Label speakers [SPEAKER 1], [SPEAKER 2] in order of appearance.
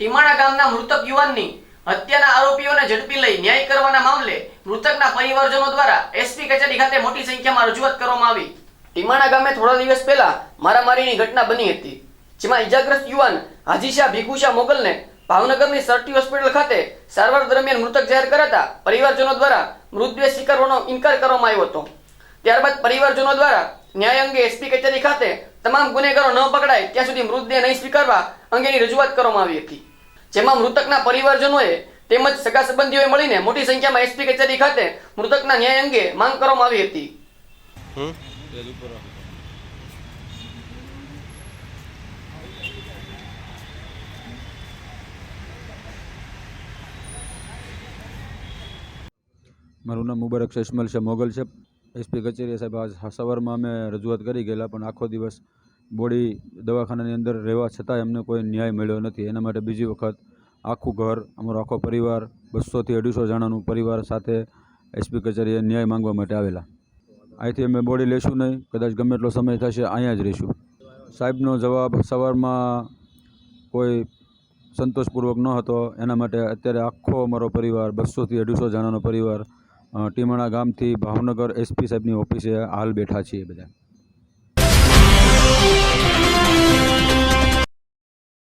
[SPEAKER 1] ટીમાણા ગામના મૃતક યુવાનની હત્યાના આરોપીઓને ઝડપી લઈ ન્યાય કરવાના મામલે મૃતકના પરિવારજનો દ્વારા એસપી કચેરી ખાતે મોટી સંખ્યામાં રજૂઆત કરવામાં આવી. ટીમાણા ગામે થોડા દિવસ પહેલા મારામારીની ઘટના બની હતી, જેમાં ઈજાગ્રસ્ત યુવાન હાજીશાહ ભીખુશા મોગલને ભાવનગરની સરટી હોસ્પિટલ ખાતે સારવાર દરમિયાન મૃતક જાહેર કરાતા પરિવારજનો દ્વારા મૃતદેહ સ્વીકારવાનો ઇનકાર કરવામાં આવ્યો હતો. ત્યારબાદ પરિવારજનો દ્વારા ન્યાય અંગે એસપી કચેરી ખાતે તમામ ગુનેગારો ન પકડાય ત્યાં સુધી મૃતદેહ નહીં સ્વીકારવા અંગેની રજૂઆત કરવામાં આવી હતી. જેમાં મૃતકના પરિવારજનોએ તેમજ સગા સંબંધીઓએ મળીને મોટી સંખ્યામાં એસપી કચેરી ખાતે મૃતકના ન્યાય અંગે માંગ કરવામાં આવી હતી.
[SPEAKER 2] મારું નામ મુબારક છે શાહ મોગલ છે. એસપી કચેરી સાહેબ આજ સવારમાં અમે રજૂઆત કરી ગયેલા પણ આખો દિવસ બોડી દવાખાનાની અંદર રહેવા છતાંય અમને કોઈ ન્યાય મળ્યો નથી. એના માટે બીજી વખત આખું ઘર, અમારો આખો પરિવાર, બસોથી અઢીસો જણાનું પરિવાર સાથે એસપી કચેરીએ ન્યાય માંગવા માટે આવેલા. અહીંથી અમે બોડી લેશું નહીં, કદાચ ગમે એટલો સમય થશે અહીંયા જ રહીશું. સાહેબનો જવાબ સવારમાં કોઈ સંતોષપૂર્વક ન હતો. એના માટે અત્યારે આખો અમારો પરિવાર, બસોથી અઢીસો જણાનો પરિવાર ટીમણા ગામથી ભાવનગર એસપી સાહેબની ઓફિસે હાલ બેઠા છીએ બધા.